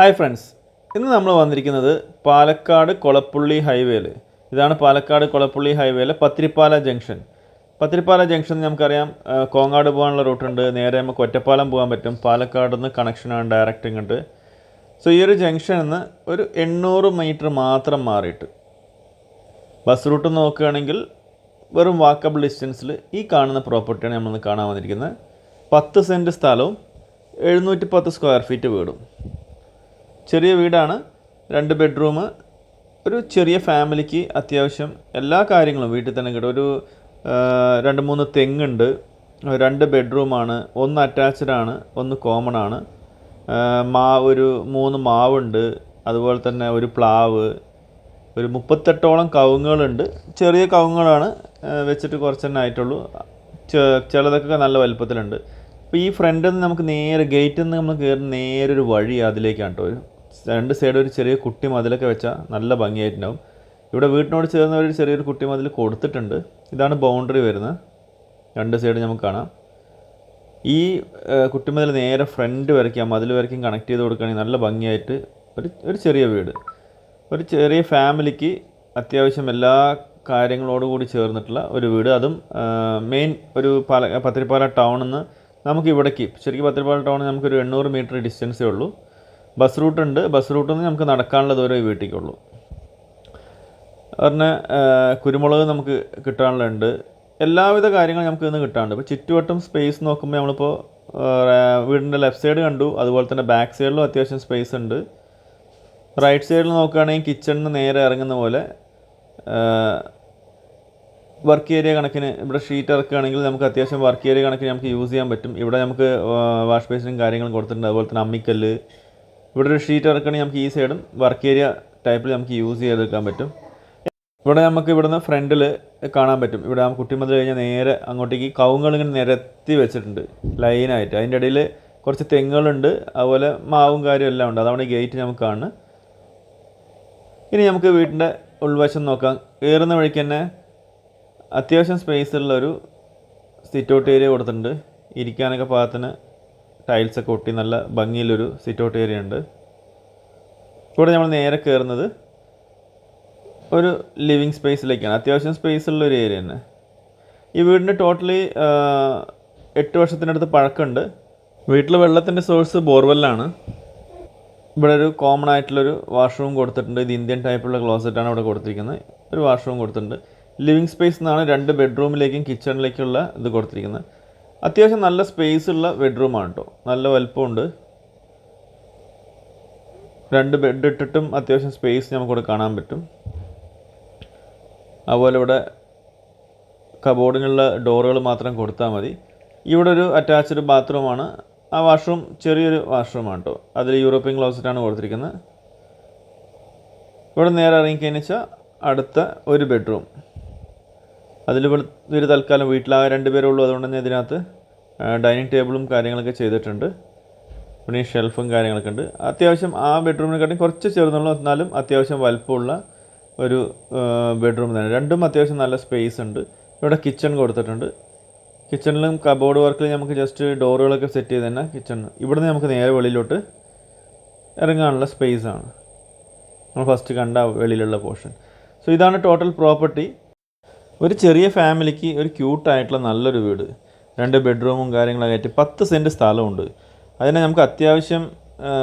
Hi friends. ഇന്ന് നമ്മൾ വന്നിരിക്കുന്നത് പാലക്കാട് കൊളപ്പുള്ളി ഹൈവേയിൽ. ഇതാണ് പാലക്കാട് കൊളപ്പുള്ളി ഹൈവേയിലെ പത്തിരിപ്പാല ജംഗ്ഷൻ. പത്തിരിപ്പാല ജംഗ്ഷൻ നമുക്കറിയാം കോങ്ങാട് പോകാനുള്ള റൂട്ടുണ്ട് നേരെ നമുക്ക് ഒറ്റപ്പാലം പോകാൻ പറ്റും. പാലക്കാട് നിന്ന് കണക്ഷനാണ് ഡയറക്റ്റ് ഇങ്ങോട്ട്. സോ ഈ ഒരു ജംഗ്ഷനിൽ നിന്ന് ഒരു എണ്ണൂറ് മീറ്റർ മാത്രം മാറിയിട്ട്. ബസ് റൂട്ട് നോക്കുകയാണെങ്കിൽ വെറും വാക്കബിൾ ഡിസ്റ്റൻസിൽ ഈ കാണുന്ന പ്രോപ്പർട്ടിയാണ് നമ്മൾ കാണാൻ വന്നിരിക്കുന്നത്. പത്ത് സെന്റ് സ്ഥലവും എഴുന്നൂറ്റി പത്ത് സ്ക്വയർ ഫീറ്റ് വീടും. ചെറിയ വീടാണ് രണ്ട് ബെഡ്റൂം ഒരു ചെറിയ ഫാമിലിക്ക് അത്യാവശ്യം എല്ലാ കാര്യങ്ങളും വീട്ടിൽ തന്നെ കിട്ടും. ഒരു രണ്ട് മൂന്ന് തെങ്ങുണ്ട് രണ്ട് ബെഡ്റൂമാണ് ഒന്ന് അറ്റാച്ച്ഡ് ആണ് ഒന്ന് കോമൺ ആണ്. മാ ഒരു മൂന്ന് മാവുണ്ട് അതുപോലെ തന്നെ ഒരു പ്ലാവ് ഒരു മുപ്പത്തെട്ടോളം കവുങ്ങുകളുണ്ട്. ചെറിയ കവുങ്ങുകളാണ് വെച്ചിട്ട് കുറച്ച് തന്നെ ആയിട്ടുള്ളൂ. ചിലതൊക്കെ നല്ല വലുപ്പത്തിലുണ്ട്. അപ്പോൾ ഈ ഫ്രണ്ടിൽ നിന്ന് നമുക്ക് നേരെ ഗേറ്റിൽ നിന്ന് നമ്മൾ കയറി നേരെ ഒരു വഴി അതിലേക്കാണ് കേട്ടോ. രണ്ട് സൈഡ് ഒരു ചെറിയ കുട്ടി മതിലൊക്കെ വെച്ചാൽ നല്ല ഭംഗിയായിട്ടുണ്ടാവും. ഇവിടെ വീട്ടിനോട് ചേർന്ന ഒരു ചെറിയൊരു കുട്ടി മതിൽ കൊടുത്തിട്ടുണ്ട്. ഇതാണ് ബൗണ്ടറി വരുന്നത്. രണ്ട് സൈഡ് നമുക്ക് കാണാം. ഈ കുട്ടിമതിൽ നേരെ ഫ്രണ്ട് വരയ്ക്കാം മതിൽ വരയ്ക്കും കണക്ട് ചെയ്ത് കൊടുക്കുകയാണെങ്കിൽ നല്ല ഭംഗിയായിട്ട് ഒരു ഒരു ചെറിയ വീട്. ഒരു ചെറിയ ഫാമിലിക്ക് അത്യാവശ്യം എല്ലാ കാര്യങ്ങളോടുകൂടി ചേർന്നിട്ടുള്ള ഒരു വീട്. അതും മെയിൻ ഒരു പാല പത്തിരിപ്പാല ടൗണിൽ നിന്ന് നമുക്ക് ഇവിടേക്ക് ശരിക്കും പത്തിരിപ്പാല ടൗണിൽ നമുക്കൊരു എണ്ണൂറ് മീറ്റർ ഡിസ്റ്റൻസേ ഉള്ളൂ. ബസ് റൂട്ട് ഉണ്ട്. ബസ് റൂട്ടിൽ നിന്ന് നമുക്ക് നടക്കാനുള്ള ദൂരം വീട്ടിലേക്കുള്ളൂ. പറഞ്ഞ കുരുമുളക് നമുക്ക് കിട്ടാനുള്ളുണ്ട് എല്ലാവിധ കാര്യങ്ങളും നമുക്ക് ഇന്ന് കിട്ടാനുണ്ട്. ഇപ്പോൾ ചുറ്റുവട്ടം സ്പേസ് നോക്കുമ്പോൾ നമ്മളിപ്പോൾ വീടിന്റെ ലെഫ്റ്റ് സൈഡ് കണ്ടു. അതുപോലെ തന്നെ ബാക്ക് സൈഡിലും അത്യാവശ്യം സ്പേസ് ഉണ്ട്. റൈറ്റ് സൈഡിൽ നോക്കുകയാണെങ്കിൽ കിച്ചണിൽ നിന്ന് നേരെ ഇറങ്ങുന്ന പോലെ വർക്ക് ഏരിയ കണക്കിന് ഇവിടെ ഷീറ്റ് ഇറക്കുകയാണെങ്കിൽ നമുക്ക് അത്യാവശ്യം വർക്ക് ഏരിയ കണക്കിന് നമുക്ക് യൂസ് ചെയ്യാൻ പറ്റും. ഇവിടെ നമുക്ക് വാഷ് ബേസിനും കാര്യങ്ങളും കൊടുത്തിട്ടുണ്ട്. അതുപോലെ തന്നെ അമ്മിക്കല്ല് ഇവിടെ ഒരു ഷീറ്റ് ഇറക്കണമെങ്കിൽ നമുക്ക് ഈ സൈഡും വർക്ക് ഏരിയ ടൈപ്പിൽ നമുക്ക് യൂസ് ചെയ്തെടുക്കാൻ പറ്റും. ഇവിടെ നമുക്ക് ഇവിടുന്ന് ഫ്രണ്ടിൽ കാണാൻ പറ്റും. ഇവിടെ ആ കുട്ടിമതിൽ കഴിഞ്ഞാൽ നേരെ അങ്ങോട്ടേക്ക് കവുങ്ങൾ ഇങ്ങനെ നിരത്തി വെച്ചിട്ടുണ്ട്. ലൈനായിട്ട് അതിന്റെ ഇടയിൽ കുറച്ച് തെങ്ങുകളുണ്ട്. അതുപോലെ മാവും കാര്യം എല്ലാം ഉണ്ട്. അതാണ് ഗേറ്റ് നമുക്ക് കാണുന്നത് ഇനി നമുക്ക് വീട്ടിന്റെ ഉൾവശം നോക്കാം. കയറുന്ന വഴിക്ക് തന്നെ അത്യാവശ്യം സ്പേസ് ഉള്ള ഒരു സിറ്റ് ഔട്ട് ഏരിയ കൊടുത്തിട്ടുണ്ട്. ഇരിക്കാനൊക്കെ പാകത്തിന് ടൈൽസൊക്കെ ഒട്ടി നല്ല ഭംഗിയിലൊരു സിറ്റ് ഔട്ട് ഏരിയ ഉണ്ട്. ഇവിടെ നമ്മൾ നേരെ കയറുന്നത് ഒരു ലിവിങ് സ്പേസിലേക്കാണ് അത്യാവശ്യം സ്പേസ് ഉള്ള ഒരു ഏരിയ തന്നെ. ഈ വീടിന് ടോട്ടലി എട്ട് വർഷത്തിനടുത്ത് പഴക്കമുണ്ട്. വീട്ടിൽ വെള്ളത്തിന്റെ സോഴ്സ് ബോർവെല്ലാണ് ഇവിടെ ഒരു കോമൺ ആയിട്ടുള്ളൊരു വാഷ്റൂം കൊടുത്തിട്ടുണ്ട്. ഇത് ഇന്ത്യൻ ടൈപ്പുള്ള ക്ലോസറ്റാണ് ഇവിടെ കൊടുത്തിരിക്കുന്നത്. ഒരു വാഷ്റൂം കൊടുത്തിട്ടുണ്ട്. ലിവിങ് സ്പേസ് എന്നാണ് രണ്ട് ബെഡ്റൂമിലേക്കും കിച്ചണിലേക്കുള്ള ഇത് കൊടുത്തിരിക്കുന്നത്. അത്യാവശ്യം നല്ല സ്പേസ് ഉള്ള ബെഡ്റൂമാണ് കേട്ടോ നല്ല വലുപ്പമുണ്ട്. രണ്ട് ബെഡ് ഇട്ടിട്ടും അത്യാവശ്യം സ്പേസ് നമുക്കിവിടെ കാണാൻ പറ്റും. അതുപോലെ ഇവിടെ കബോർഡിനുള്ള ഡോറുകൾ മാത്രം കൊടുത്താൽ മതി. ഇവിടെ ഒരു അറ്റാച്ച്ഡ് ബാത്റൂമാണ് ആ വാഷ്റൂം ചെറിയൊരു വാഷ്റൂമാണ് കേട്ടോ അതിൽ യൂറോപ്യൻ ക്ലോസറ്റാണ് കൊടുത്തിരിക്കുന്നത് ഇവിടെ നേരെ ഇറങ്ങിക്കഴിഞ്ഞാൽ അടുത്ത ഒരു ബെഡ്റൂം അതിൽ ഇവർ തൽക്കാലം വീട്ടിലാകെ രണ്ട് പേരേ ഉള്ളൂ. അതുകൊണ്ട് തന്നെ ഇതിനകത്ത് ഡൈനിങ് ടേബിളും കാര്യങ്ങളൊക്കെ ചെയ്തിട്ടുണ്ട്. പിന്നെ ഷെൽഫും കാര്യങ്ങളൊക്കെ ഉണ്ട്. അത്യാവശ്യം ആ ബെഡ്റൂമിനെക്കാട്ടും കുറച്ച് ചെറുതുള്ള എന്നാലും അത്യാവശ്യം വലുപ്പമുള്ള ഒരു ബെഡ്റൂം തന്നെ. രണ്ടും അത്യാവശ്യം നല്ല സ്പേസ് ഉണ്ട്. ഇവിടെ കിച്ചൺ കൊടുത്തിട്ടുണ്ട്. കിച്ചണിലും കബോർഡ് വർക്കിൽ നമുക്ക് ജസ്റ്റ് ഡോറുകളൊക്കെ സെറ്റ് ചെയ്ത് തന്നെ കിച്ചൺ ഇവിടുന്ന് നമുക്ക് നേരെ വെളിയിലോട്ട് ഇറങ്ങാനുള്ള സ്പേസ് ആണ്. നമ്മൾ ഫസ്റ്റ് കണ്ട വെളിയിലുള്ള പോർഷൻ സോ ഇതാണ് ടോട്ടൽ പ്രോപ്പർട്ടി ഒരു ചെറിയ ഫാമിലിക്ക് ഒരു ക്യൂട്ടായിട്ടുള്ള നല്ലൊരു വീട്. രണ്ട് ബെഡ്റൂമും കാര്യങ്ങളൊക്കെ ആയിട്ട് പത്ത് സെന്റ് സ്ഥലമുണ്ട്. അതിനെ നമുക്ക് അത്യാവശ്യം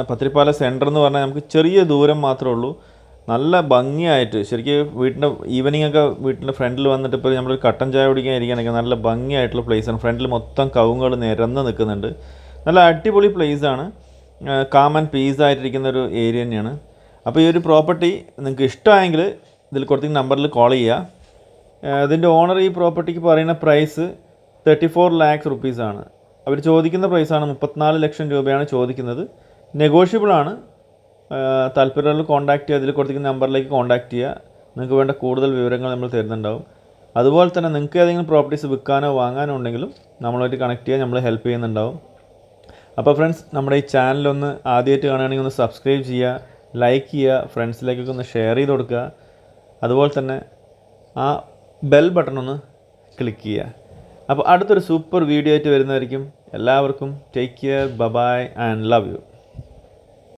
പത്തിരിപ്പാല സെന്റർ എന്ന് പറഞ്ഞാൽ നമുക്ക് ചെറിയ ദൂരം മാത്രമേ ഉള്ളൂ. നല്ല ഭംഗിയായിട്ട് ശരിക്കും വീട്ടിന്റെ ഈവനിങ് ഒക്കെ വീട്ടിന്റെ ഫ്രണ്ടിൽ വന്നിട്ട് ഇപ്പോൾ നമ്മളൊരു കട്ടൻ ചായ കുടിക്കാൻ ഇരിക്കാനൊക്കെ നല്ല ഭംഗിയായിട്ടുള്ള പ്ലേസാണ് ഫ്രണ്ടിൽ മൊത്തം കവുങ്ങൾ നിരന്ന് നിൽക്കുന്നുണ്ട്. നല്ല അടിപൊളി പ്ലേസാണ് കാമൻ പീസ് ആയിട്ടിരിക്കുന്ന ഒരു ഏരിയ തന്നെയാണ്. അപ്പോൾ ഈ ഒരു പ്രോപ്പർട്ടി നിങ്ങൾക്ക് ഇഷ്ടമായെങ്കിൽ ഇതിൽ കൊടുത്തിട്ട് നമ്പറിൽ കോൾ ചെയ്യുക. ഇതിന്റെ ഓണർ ഈ പ്രോപ്പർട്ടിക്ക് പറയുന്ന പ്രൈസ് തേർട്ടി ഫോർ ലാക്സ് റുപ്പീസാണ് അവർ ചോദിക്കുന്ന പ്രൈസാണ് മുപ്പത്തിനാല് ലക്ഷം രൂപയാണ് ചോദിക്കുന്നത്. നെഗോഷ്യബിളാണ് താല്പര്യമുള്ള കോൺടാക്ട് ചെയ്യുക അതിൽ കൊടുത്തിരിക്കുന്ന നമ്പറിലേക്ക് കോൺടാക്ട് ചെയ്യുക. നിങ്ങൾക്ക് വേണ്ട കൂടുതൽ വിവരങ്ങൾ നമ്മൾ തരുന്നുണ്ടാവും. അതുപോലെ തന്നെ നിങ്ങൾക്ക് ഏതെങ്കിലും പ്രോപ്പർട്ടീസ് വിൽക്കാനോ വാങ്ങാനോ ഉണ്ടെങ്കിലും നമ്മളായിട്ട് കണക്ട് ചെയ്യാൻ നമ്മൾ ഹെൽപ്പ് ചെയ്യുന്നുണ്ടാവും. അപ്പോൾ ഫ്രണ്ട്സ് നമ്മുടെ ഈ ചാനലൊന്ന് ആദ്യമായിട്ട് കാണുകയാണെങ്കിൽ ഒന്ന് സബ്സ്ക്രൈബ് ചെയ്യുക ലൈക്ക് ചെയ്യുക ഫ്രണ്ട്സിലേക്കൊക്കെ ഒന്ന് ഷെയർ ചെയ്ത് കൊടുക്കുക. അതുപോലെ തന്നെ ആ ബെൽ ബട്ടൺ ഒന്ന് ക്ലിക്ക് ചെയ്യുക. അപ്പോൾ അടുത്തൊരു സൂപ്പർ വീഡിയോ ആയിട്ട് വരുന്നതായിരിക്കും. എല്ലാവർക്കും take care bye bye and love you